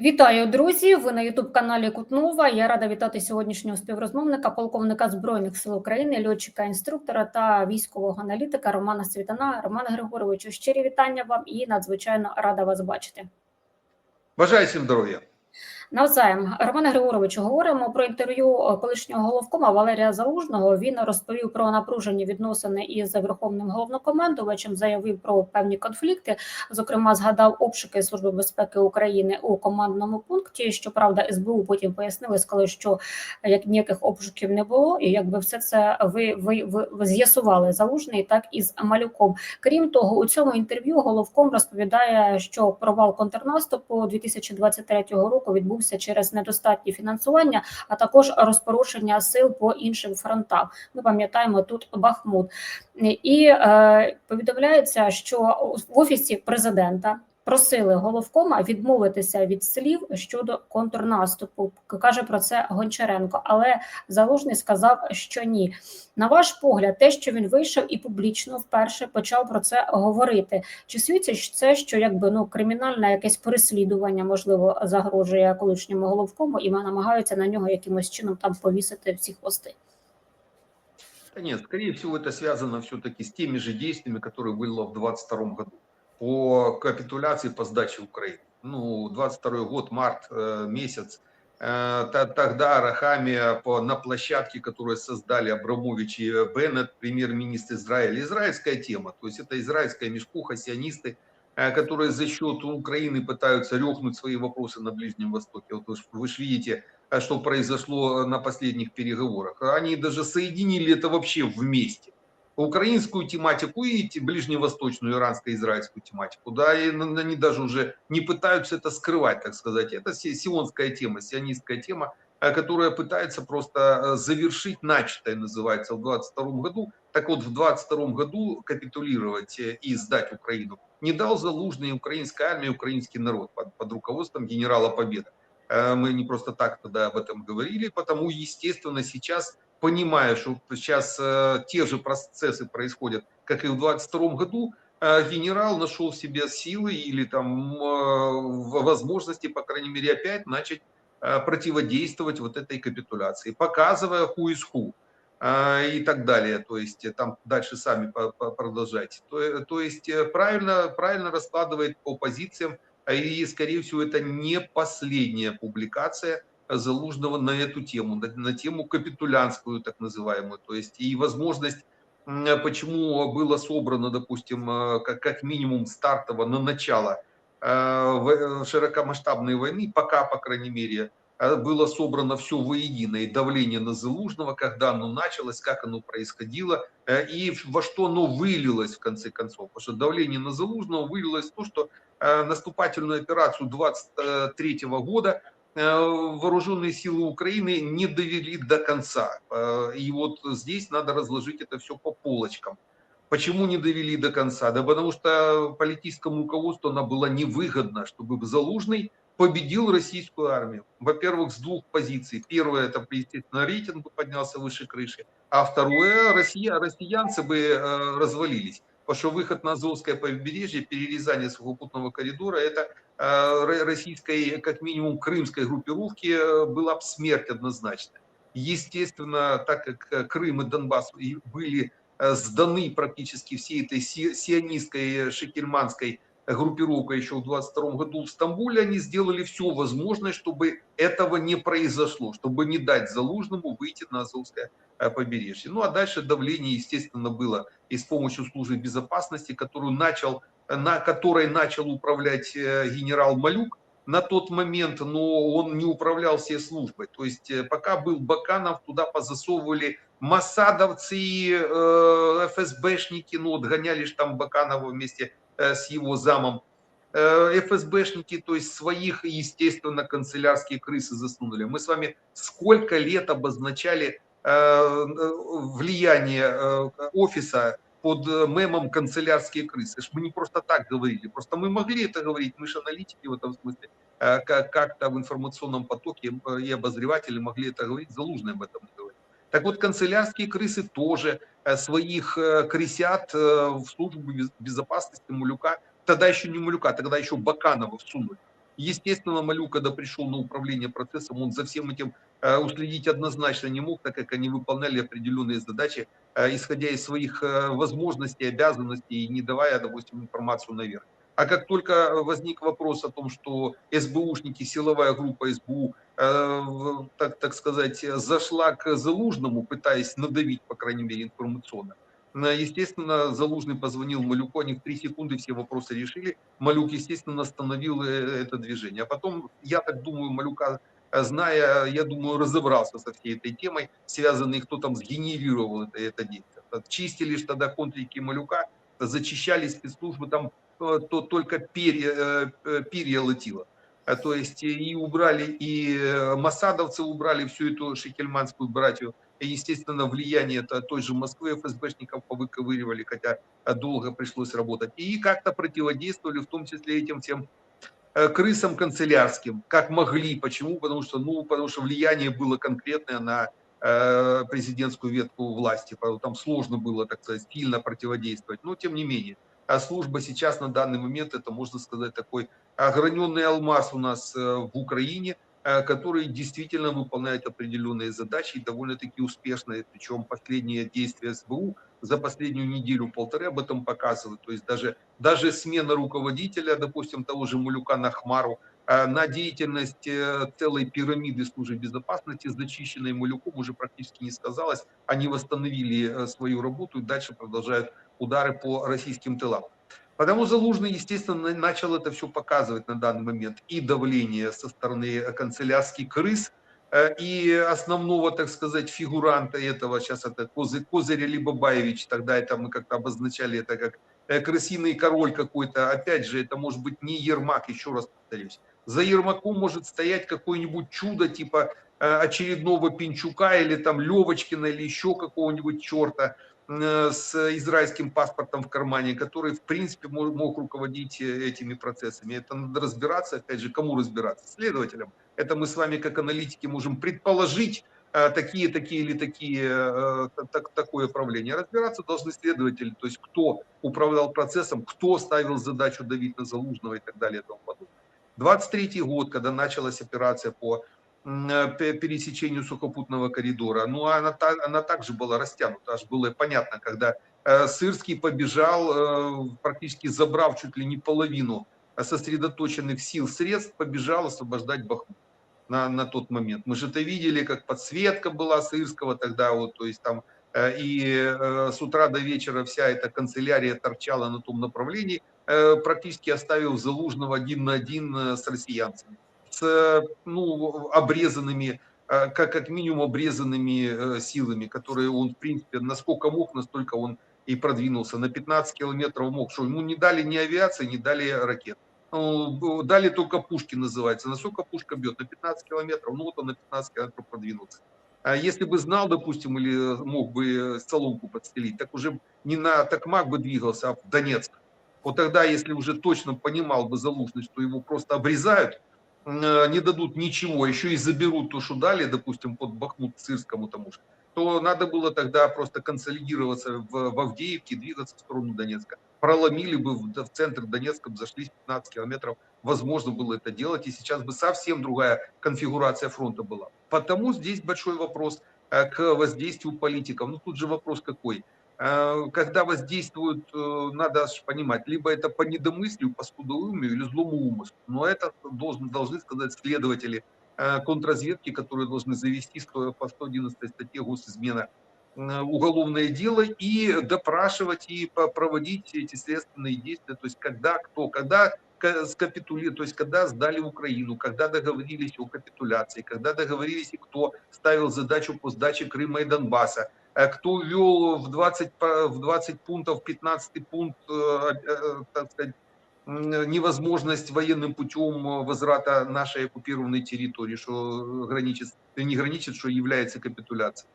Вітаю, друзі! Ви на Ютуб-каналі Кутнова. Я рада вітати сьогоднішнього співрозмовника, полковника збройних сил України, льотчика, інструктора та військового аналітика Романа Світана. Романа Григоровичу, щирі вітання вам і надзвичайно рада вас бачити. Бажаю всім здоров'я. Навзаєм, Романе Григоровичу, говоримо про інтерв'ю е, колишнього головкома Валерія Залужного. Він розповів про напружені відносини із верховним головнокомандувачем, заявив про певні конфлікти. Зокрема, згадав обшуки Служби безпеки України у командному пункті. Щоправда, СБУ потім пояснили, сказали, що як ніяких обшуків не було, і якби все це ви, ви, ви, ви з'ясували залужний, так і з малюком. Крім того, у цьому інтерв'ю головком розповідає, що провал контрнаступу 2023 року відбувся через недостатнє фінансування, а також розпорушення сил по іншим фронтам. Ми пам'ятаємо тут Бахмут, і е, повідомляється, що в офісі президента Просили головкома відмовитися від слів щодо контрнаступу. Каже про це Гончаренко, але залужний сказав, що ні. На ваш погляд, те, що він вийшов і публічно вперше почав про це говорити. Чи свідчить це, що якби ну кримінальне якесь переслідування можливо загрожує колишньому головкому, і намагаються на нього якимось чином там повісити всі хвости? Да нет, скорее всего, это связано все-таки с теми же действиями, которые было в 2022 году По капитуляции, по сдаче Украины. Ну, 22 год, март э, месяц, э, тогда Рахами на площадке, которую создали Абрамович и Беннет, премьер-министр Израиля, израильская тема, то есть это израильская мешкуха, сионисты, э, которые за счет Украины пытаются рехнуть свои вопросы на Ближнем Востоке. Вот вы же видите, что произошло на последних переговорах. Они даже соединили это вообще вместе украинскую тематику и ближневосточную, иранско-израильскую тематику. Да, и они даже уже не пытаются это скрывать, так сказать. Это сионская тема, сионистская тема, которая пытается просто завершить начатое, называется, в 22 году. Так вот, в 22 году капитулировать и сдать Украину не дал залужный украинская армия, украинский народ под, под руководством генерала Победа. Мы не просто так тогда об этом говорили, потому, естественно, сейчас понимая, что сейчас э, те же процессы происходят, как и в 22 году, э, генерал нашел в себе силы или там э, возможности, по крайней мере, опять начать противодействовать вот этой капитуляции, показывая who is who и так далее. То есть там дальше сами продолжайте. То, то есть правильно, правильно раскладывает по позициям, и, скорее всего, это не последняя публикация Залужного на эту тему, на, на тему капитулянскую так называемую, то есть и возможность, почему было собрано, допустим, как, как минимум стартово на начало э, широкомасштабной войны, пока, по крайней мере, было собрано все воедино, и давление на Залужного, когда оно началось, как оно происходило, и во что оно вылилось в конце концов. Потому что давление на Залужного вылилось в то, что наступательную операцию 23 года Э, вооруженные силы Украины не довели до конца. Э, и вот здесь надо разложить это все по полочкам. Почему не довели до конца? Да потому что политическому руководству она была невыгодна, чтобы Залужный победил российскую армию. Во-первых, с двух позиций. Первое, это, естественно, рейтинг бы поднялся выше крыши. А второе, Россия, россиянцы бы э, развалились. Потому что выход на Азовское побережье, перерезание сухопутного коридора, это Э, российской, как минимум, крымской группировки э, была бы смерть однозначно. Естественно, так как э, Крым и Донбасс были сданы практически всей этой сионистской, шекельманской группировкой еще в 22 году в Стамбуле, они сделали все возможное, чтобы этого не произошло, чтобы не дать Залужному выйти на Азовское побережье. Ну а дальше давление, естественно, было и с помощью службы безопасности, которую начал на которой начал управлять э, генерал Малюк на тот момент, но он не управлял всей службой. То есть э, пока был Баканов, туда позасовывали массадовцы, э, ФСБшники, ну вот гоняли же там Баканова вместе с его замом. ФСБшники, то есть своих, естественно, канцелярские крысы засунули. Мы с вами сколько лет обозначали влияние офиса под э, мемом канцелярские крысы. Мы не просто так говорили, просто мы могли это говорить, мы же аналитики в этом смысле, э, как-то в информационном потоке э, и обозреватели могли это говорить, Залужный об этом говорит. Так вот, канцелярские крысы тоже своих крысят в службу безопасности Мулюка, тогда еще не Мулюка, тогда еще Баканова всунули. Естественно, Малюк, когда пришел на управление процессом, он за всем этим уследить однозначно не мог, так как они выполняли определенные задачи, исходя из своих э, возможностей, обязанностей, не давая, допустим, информацию наверх. А как только возник вопрос о том, что СБУшники, силовая группа СБУ, э, так, так сказать, зашла к Залужному, пытаясь надавить, по крайней мере, информационно, э, Естественно, Залужный позвонил Малюку, они в три секунды все вопросы решили. Малюк, естественно, остановил э, это движение. А потом, я так думаю, Малюка, зная, я думаю, разобрался со всей этой темой, связанной, кто там сгенерировал это, это действие. Чистили ж тогда контрики Малюка, зачищали спецслужбы, там то только перья, перья летило. То есть и убрали, и масадовцы убрали всю эту шекельманскую братью. И, естественно, влияние это той же Москвы ФСБшников повыковыривали, хотя долго пришлось работать. И как-то противодействовали, в том числе этим всем крысам канцелярским, как могли. Почему? Потому что, ну, потому что влияние было конкретное на президентскую ветку власти. Там сложно было, так сказать, сильно противодействовать. Но тем не менее а служба сейчас на данный момент, это можно сказать такой ограненный алмаз у нас э, в Украине, э, который действительно выполняет определенные задачи и довольно-таки успешно. Причем последние действия СБУ за последнюю неделю-полторы об этом показывают. То есть даже, даже смена руководителя, допустим, того же Малюка на Хмару, э, на деятельность целой пирамиды службы безопасности, зачищенной Малюком, уже практически не сказалось. Они восстановили свою работу и дальше продолжают удары по российским тылам. Потому Залужный, естественно, начал это все показывать на данный момент. И давление со стороны канцелярских крыс, э, и основного, так сказать, фигуранта этого, сейчас это Козырь, Козырь либо Баевич, тогда это мы как-то обозначали это как э, крысиный король какой-то. Опять же, это может быть не Ермак, еще раз повторюсь. За Ермаком может стоять какое-нибудь чудо, типа э, очередного Пинчука или там Левочкина или еще какого-нибудь черта, Э, с израильским паспортом в кармане, который, в принципе, мог, мог руководить э, этими процессами. Это надо разбираться, опять же, кому разбираться? Следователям. Это мы с вами, как аналитики, можем предположить, э, такие, такие или такие, так, такое правление. Разбираться должны следователи, то есть кто управлял процессом, кто ставил задачу давить на Залужного и так далее и тому подобное. 23 год, когда началась операция по Э, пересечению сухопутного коридора. Ну, она, она также была растянута, аж было понятно, когда э, Сырский побежал, э, практически забрав чуть ли не половину сосредоточенных сил, средств, побежал освобождать Бахмут на, на тот момент. Мы же это видели, как подсветка была Сырского тогда, вот, то есть там и с утра до вечера вся эта канцелярия торчала на том направлении, практически оставив Залужного один на один с россиянцами ну, обрезанными, э, как, как минимум обрезанными э, силами, которые он, в принципе, насколько мог, настолько он и продвинулся. На 15 километров мог, что ему не дали ни авиации, не дали ракет. Ну, дали только пушки, называется. Насколько пушка бьет? На 15 километров. Ну, вот он на 15 километров продвинулся. А если бы знал, допустим, или мог бы соломку подстелить, так уже не на Токмак бы двигался, а в Донецк. Вот тогда, если уже точно понимал бы Залужный, что его просто обрезают, Э, не дадут ничего, еще и заберут то, что дали, допустим, под Бахмут Цирскому тому же, то надо было тогда просто консолидироваться в, в Авдеевке, двигаться в сторону Донецка. Проломили бы в, в центр Донецка, зашли 15 километров, возможно было это делать, и сейчас бы совсем другая конфигурация фронта была. Потому здесь большой вопрос э, к воздействию политиков. Ну тут же вопрос какой – Э, когда воздействуют, э, надо понимать, либо это по недомыслию, по скудоумию или злому умыслу. Но это должны, должны сказать следователи э, контрразведки, которые должны завести по 111 статье госизмена уголовное дело и допрашивать и проводить эти следственные действия, то есть когда кто, когда скапитули, то есть когда сдали Украину, когда договорились о капитуляции, когда договорились и кто ставил задачу по сдаче Крыма и Донбасса, Э, кто ввел в 20, в 20 пунктов 15 пункт, э, э, так сказать, невозможность военным путем возврата нашей оккупированной территории, что граничит, не граничит, что является капитуляцией.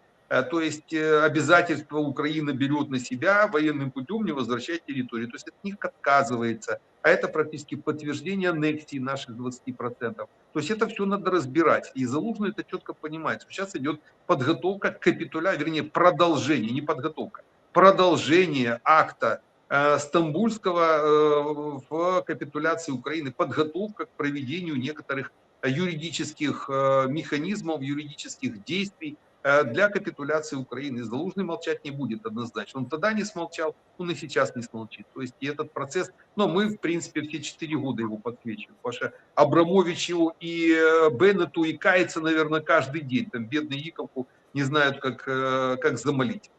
То есть обязательство Украина берет на себя военным путем не возвращать территорию. То есть от них отказывается а это практически подтверждение аннексии наших 20%. То есть это все надо разбирать. И Залужный это четко понимает. Сейчас идет подготовка к капитуля, вернее продолжение, не подготовка, продолжение акта э, Стамбульского э, в капитуляции Украины, подготовка к проведению некоторых юридических э, механизмов, юридических действий э, для капитуляции Украины. Залужный молчать не будет однозначно. Он тогда не смолчал, он и сейчас не смолчит. То есть и этот процесс, но мы, в принципе, все четыре года его подсвечиваем. Паша Абрамовичу и э, Беннету и кается, наверное, каждый день. Там бедный Иковку не знают, как, как замолить.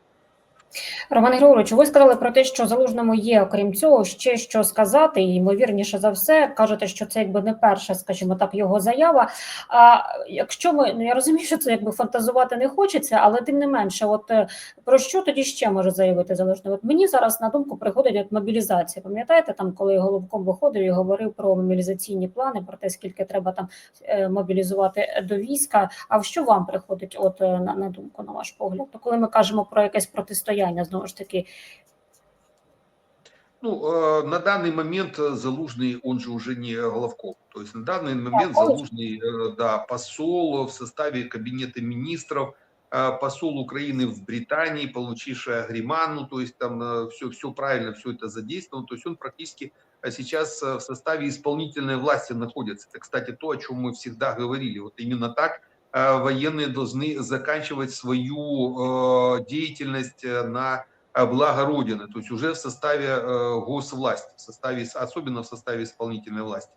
Роман Григорович, ви сказали про те, що залужному є, окрім цього, ще що сказати, і ймовірніше за все, кажете, що це якби не перша, скажімо так, його заява. А якщо ми ну я розумію, що це якби фантазувати не хочеться, але тим не менше, от е, про що тоді ще може заявити залужний? От мені зараз на думку приходить от мобілізація. Пам'ятаєте, там коли головком виходив і говорив про мобілізаційні плани, про те, скільки треба там е, мобілізувати до війська. А що вам приходить, от е, на, на думку, на ваш погляд? То коли ми кажемо про якесь протистояння? Протистояння знову ж таки. Ну, э, на данный момент Залужный, он же уже не Головков. То есть на данный момент Залужный, э, да, посол в составе кабинета министров, э, посол Украины в Британии, получивший Агриман, ну, то есть там все, все правильно, все это задействовано. То есть он практически сейчас в составе исполнительной власти находится. Это, кстати, то, о чем мы всегда говорили. Вот именно так военные должны заканчивать свою деятельность на благо Родины, то есть уже в составе госвласти, в составе, особенно в составе исполнительной власти.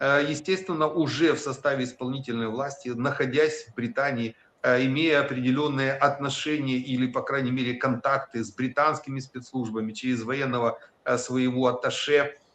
Естественно, уже в составе исполнительной власти, находясь в Британии, имея определенные отношения или, по крайней мере, контакты с британскими спецслужбами через военного своего атташе, Э,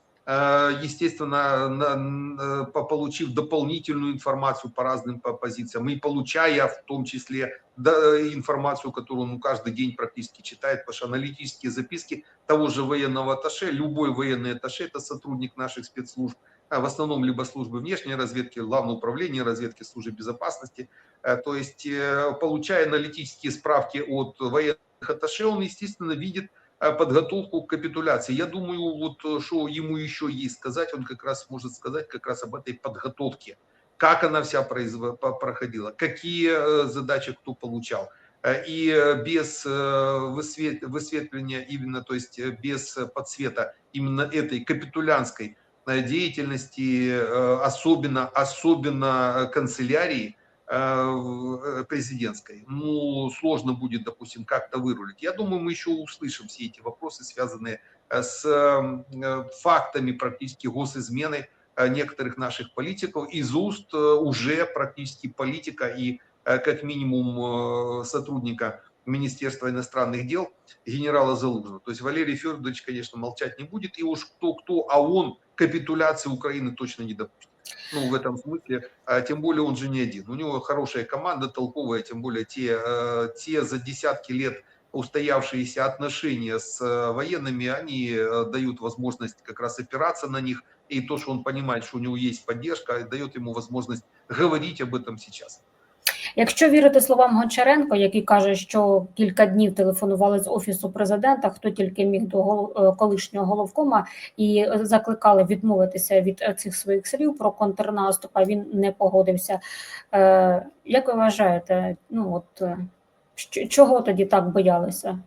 естественно, получив дополнительную информацию по разным позициям и получая в том числе информацию, которую он каждый день практически читает, потому что аналитические записки того же военного атташе, любой военный атташе, это сотрудник наших спецслужб, а в основном либо службы внешней разведки, главное управление разведки, службы безопасности, э, то есть э, получая аналитические справки от военных атташе, он, естественно, видит Э, подготовку к капитуляции. Я думаю, вот э, что ему еще есть сказать, он как раз может сказать как раз об этой подготовке. Как она вся проходила, какие э, задачи кто получал. И без высветления именно, то есть без подсвета именно этой капитулянской деятельности, особенно, особенно канцелярии, Э, президентской, ну, сложно будет, допустим, как-то вырулить. Я думаю, мы еще услышим все эти вопросы, связанные э, с э, фактами практически госизмены некоторых наших политиков из уст уже практически политика и как минимум сотрудника Министерства иностранных дел генерала Залужного. То есть Валерий Федорович, конечно, молчать не будет, и уж кто-кто, а он капитуляции Украины точно не допустит ну, в этом смысле, а, тем более он же не один. У него хорошая команда, толковая, тем более те, э, те за десятки лет устоявшиеся отношения с э, военными, они э, дают возможность как раз опираться на них, и то, что он понимает, что у него есть поддержка, дает ему возможность говорить об этом сейчас. Якщо вірити словам Гончаренко, який каже, що кілька днів телефонували з офісу президента, хто тільки міг до е, колишнього головкома і закликали відмовитися від е, цих своїх слів про контрнаступ, а він не погодився. Е, як ви вважаєте, ну от чого тоді так боялися?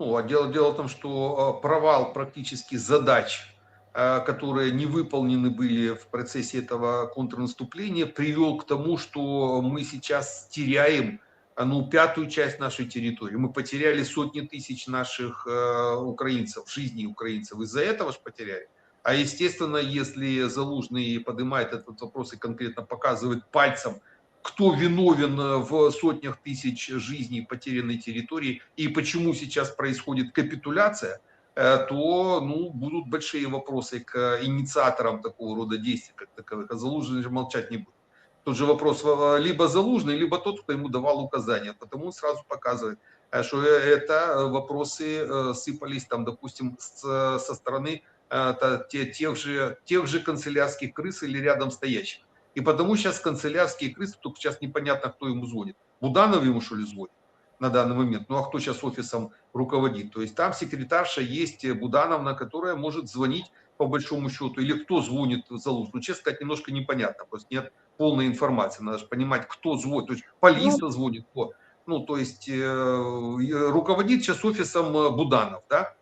Ну, а дело, дело в том, что провал практически задач которые не выполнены были в процессе этого контрнаступления, привел к тому, что мы сейчас теряем э, ну, пятую часть нашей территории. Мы потеряли сотни тысяч наших э, украинцев, жизней украинцев. Из-за этого же потеряли. А естественно, если Залужный поднимает этот вопрос и конкретно показывает пальцем, кто виновен в сотнях тысяч жизней потерянной территории и почему сейчас происходит капитуляция – Э, то ну, будут большие вопросы к инициаторам такого рода действий, как таковых. А Залужный же молчать не будет. Тот же вопрос либо Залужный, либо тот, кто ему давал указания. Потому сразу показывает, э, что э, это вопросы сыпались там, допустим, со стороны тех же, тех же канцелярских крыс или рядом стоящих. И потому сейчас канцелярские крысы, только сейчас непонятно, кто ему звонит. Буданов ему, что ли, звонит? На данный момент. Ну а кто сейчас офисом руководит? То есть там секретарша есть Будановна, которая может звонить по большому счету, или кто звонит Залуз. Ну, честно сказать, немножко непонятно, просто нет полной информации. Надо же понимать, кто звонит. То есть полиция ну, звонит, кто. Ну, то есть э, руководит сейчас офисом Буданов, да?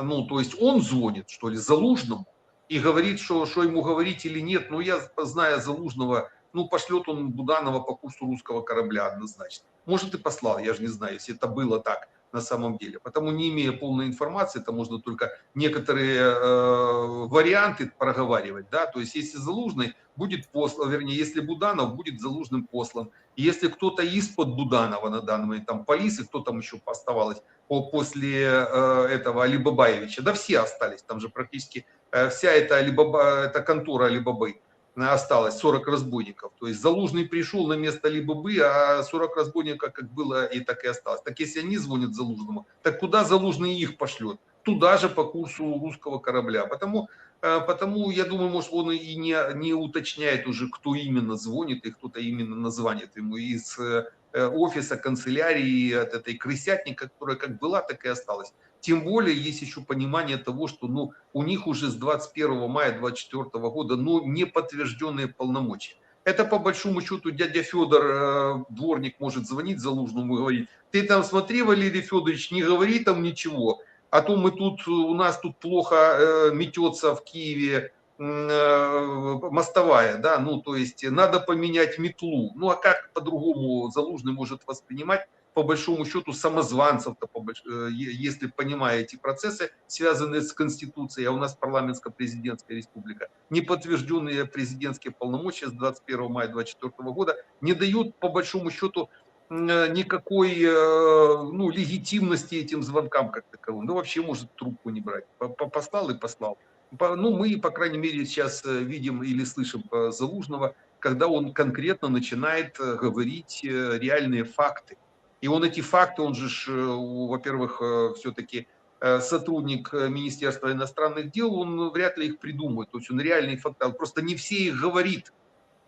Ну, то есть он звонит, что ли, Залужному и говорит, что, что ему говорить или нет. Ну, я, зная Залужного, ну, пошлет он Буданова по курсу русского корабля однозначно. Может, и послал, я же не знаю, если это было так на самом деле. Потому не имея полной информации, это можно только некоторые э, варианты проговаривать, да, то есть если Залужный будет послан, вернее, если Буданов будет Залужным послан, если кто-то из-под Буданова на данный момент, там полиции, кто там еще оставалось по, после э, этого Алибабаевича, да все остались, там же практически э, вся эта, Алибаба, эта контора Алибабы, осталось 40 разбойников. То есть Залужный пришел на место либо бы, а 40 разбойников как было и так и осталось. Так если они звонят Залужному, так куда Залужный их пошлет? Туда же по курсу русского корабля. Потому, э, потому я думаю, может, он и не, не уточняет уже, кто именно звонит и кто-то именно названит ему из э, офиса, канцелярии, от этой крысятника, которая как была, так и осталась. Тем более есть еще понимание того, что ну, у них уже с 21 мая 2024 года ну, не подтвержденные полномочия. Это по большому счету дядя Федор, э, дворник, может звонить Залужному и говорить, ты там смотри, Валерий Федорович, не говори там ничего, а то мы тут, у нас тут плохо э, метется в Киеве э, мостовая, да, ну то есть надо поменять метлу. Ну а как по-другому Залужный может воспринимать по большому счету самозванцев-то, э, если понимая эти процессы, связанные с Конституцией, а у нас парламентско-президентская республика, неподтвержденные президентские полномочия с 21 мая 2024 года не дают по большому счету э, никакой э, ну, легитимности этим звонкам как таковым. Ну, вообще может трубку не брать. Послал и послал. Ну, мы, по крайней мере, сейчас видим или слышим Залужного, когда он конкретно начинает говорить реальные факты и он эти факты, он же, э, во-первых, э, все-таки э, сотрудник Министерства иностранных дел, он вряд ли их придумает. То есть он реальные факты, просто не все их говорит.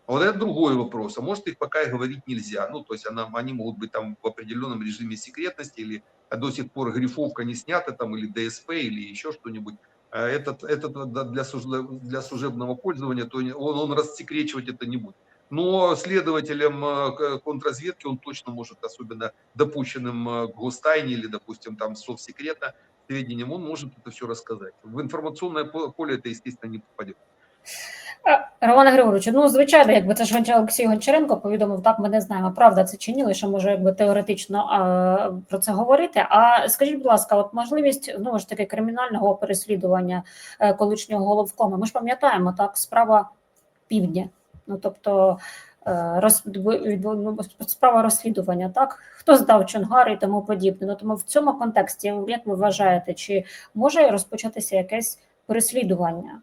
А вот это другой вопрос. А может их пока и говорить нельзя. Ну, то есть она, они могут быть там в определенном режиме секретности или до сих пор грифовка не снята там или ДСП или еще что-нибудь. Этот, этот для, для служебного пользования, то он, он рассекречивать это не будет но следователем э, контрразведки он точно может, особенно допущенным э, к гостайне или, допустим, там совсекрета сведениям, он может это все рассказать. В інформаційне поле это, естественно, не попадет. Романе Григоровичу, ну звичайно, якби це ж Олексій Гончаренко повідомив, так ми не знаємо, правда це чи ні, лише може якби теоретично а, про це говорити. А скажіть, будь ласка, от можливість знову ж таки кримінального переслідування е, колишнього головкома. Ми ж пам'ятаємо так, справа півдня. Ну тобто е, роз, ну, справа розслідування, так хто здав Чонгар і тому подібне. Ну тому в цьому контексті, як ви вважаєте, чи може розпочатися якесь переслідування?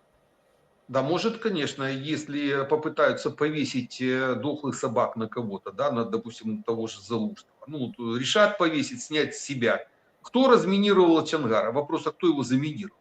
Да, может, конечно, если попытаются повесить э, дохлых собак на кого-то, да, на, допустим, того же Залужного, ну, решат повесить, снять с себя. Кто разминировал Чангара? Вопрос, а кто его заминировал?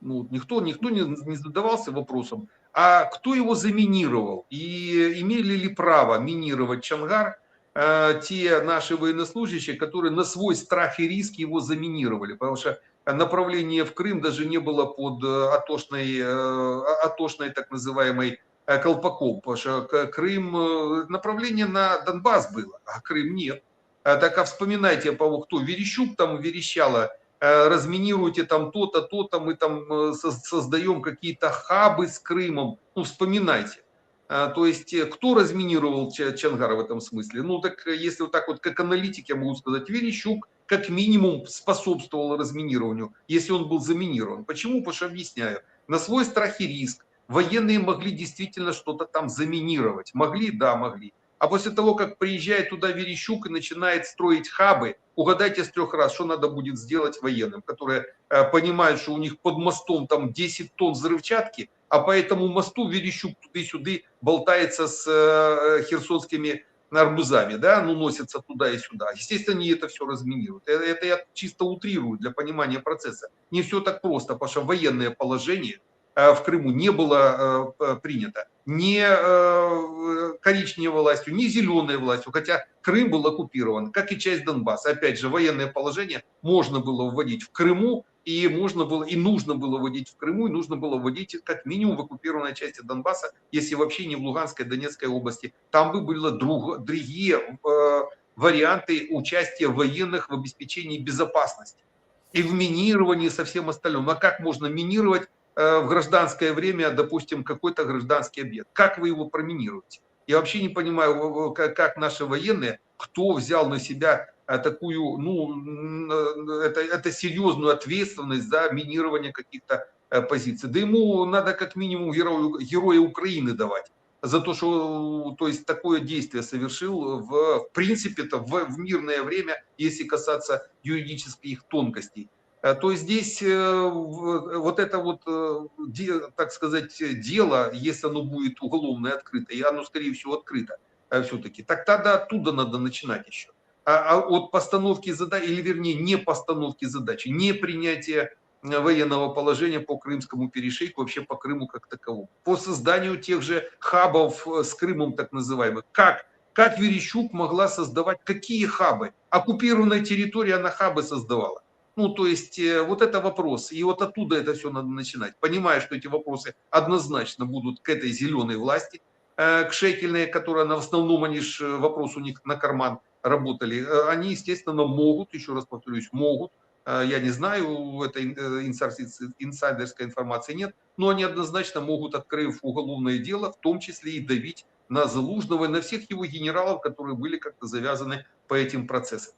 Ну, никто, никто не, не задавался вопросом, а кто его заминировал и имели ли право минировать Чангар э, те наши военнослужащие, которые на свой страх и риск его заминировали, потому что направление в Крым даже не было под э, атошной, э, атошной так называемой э, колпаком, потому что Крым, направление на Донбасс было, а Крым нет. Так а вспоминайте, по кто Верещук там верещала, разминируйте там то-то, то-то, мы там создаем какие-то хабы с Крымом. Ну, вспоминайте. Э, то есть, кто разминировал Чангара в этом смысле? Ну, так если вот так вот, как аналитик, я могу сказать, Верещук как минимум способствовал разминированию, если он был заминирован. Почему? Потому что объясняю. На свой страх и риск военные могли действительно что-то там заминировать. Могли? Да, могли. А после того, как приезжает туда Верещук и начинает строить хабы, угадайте с трех раз, что надо будет сделать военным, которые э, понимают, что у них под мостом там 10 тонн взрывчатки, а по этому мосту Верещук туда-сюда болтается с э, херсонскими арбузами, да, ну, носится туда и сюда. Естественно, они это все разминируют. Это, это я чисто утрирую для понимания процесса. Не все так просто, потому что военное положение – Э, в Крыму не было э, принято ни э, коричневой властью, ни зеленой властью, хотя Крым был оккупирован, как и часть Донбасса. Опять же, военное положение можно было вводить в Крыму, и можно было, и нужно было вводить в Крыму, и нужно было вводить как минимум в оккупированной части Донбасса, если вообще не в Луганской, Донецкой области. Там бы были друг, другие э, варианты участия военных в обеспечении безопасности. и в минировании, со всем остальным. А как можно минировать э, в гражданское время, допустим, какой-то гражданский объект? Как вы его проминируете? Я вообще не понимаю, как, наши военные, кто взял на себя такую, ну, это, это серьезную ответственность за минирование каких-то э, позиций. Да ему надо как минимум герою, героя Украины давать за то, что то есть, такое действие совершил в, в принципе-то в, в мирное время, если касаться юридических тонкостей. Э, То здесь э, вот это вот, так сказать, дело, если оно будет уголовное открыто, и оно, скорее всего, открыто все-таки, так тогда оттуда надо начинать еще. А, а от постановки задач, или вернее, не постановки задачи, не принятия военного положения по крымскому перешейку, вообще по Крыму как таковому. По созданию тех же хабов э, с Крымом так называемых. Как? Как Верещук могла создавать? Какие хабы? Оккупированная территория, она хабы создавала. Ну, то есть, э, вот это вопрос. И вот оттуда это все надо начинать. Понимая, что эти вопросы однозначно будут к этой зеленой власти, э, к шекельной, которая на в основном, они ж, вопрос у них на карман работали. Э, Они, естественно, могут, еще раз повторюсь, могут, э, я не знаю, этой э, инсайдерской- информации нет, но они однозначно могут, открыв уголовное дело, в том числе и давить на Залужного и на всех его генералов, которые были как-то завязаны по этим процессам.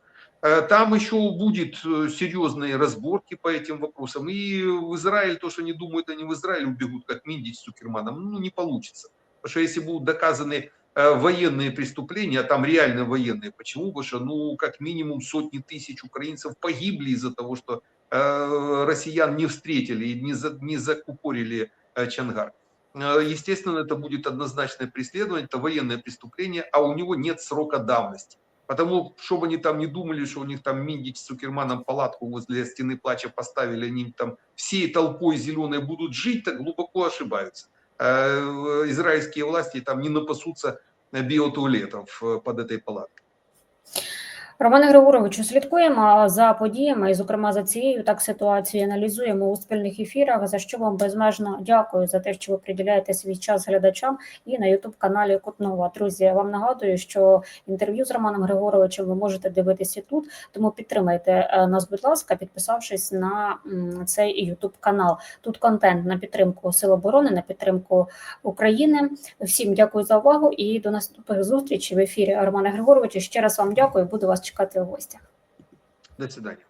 Там еще будет серьезные разборки по этим вопросам. И в Израиль, то, что они думают, они в Израиль убегут, как Миндич с Цукерманом, ну, не получится. Потому что если будут доказаны военные преступления, а там реально военные, почему? Потому что, ну, как минимум сотни тысяч украинцев погибли из-за того, что э, россиян не встретили и не, за, не закупорили э, Чангар. Э, Естественно, это будет однозначное преследование, это военное преступление, а у него нет срока давности. Потому, что бы они там не думали, что у них там Миндич с Цукерманом палатку возле стены плача поставили, они там всей толпой зеленой будут жить, так глубоко ошибаются. Э, Израильские власти там не напасутся биотуалетов э, под этой палаткой. Романе Григоровичу, слідкуємо за подіями, і, зокрема, за цією так ситуацією аналізуємо у спільних ефірах. За що вам безмежно дякую за те, що ви приділяєте свій час глядачам і на Ютуб каналі Кутнова. Друзі, я вам нагадую, що інтерв'ю з Романом Григоровичем ви можете дивитися тут. Тому підтримайте е, нас, будь ласка, підписавшись на цей Ютуб канал. Тут контент на підтримку Сил оборони, на підтримку України. Всім дякую за увагу і до наступних зустрічей в ефірі Романа Григоровича. Ще раз вам дякую. Буду вас чекати у гостях. До свидания.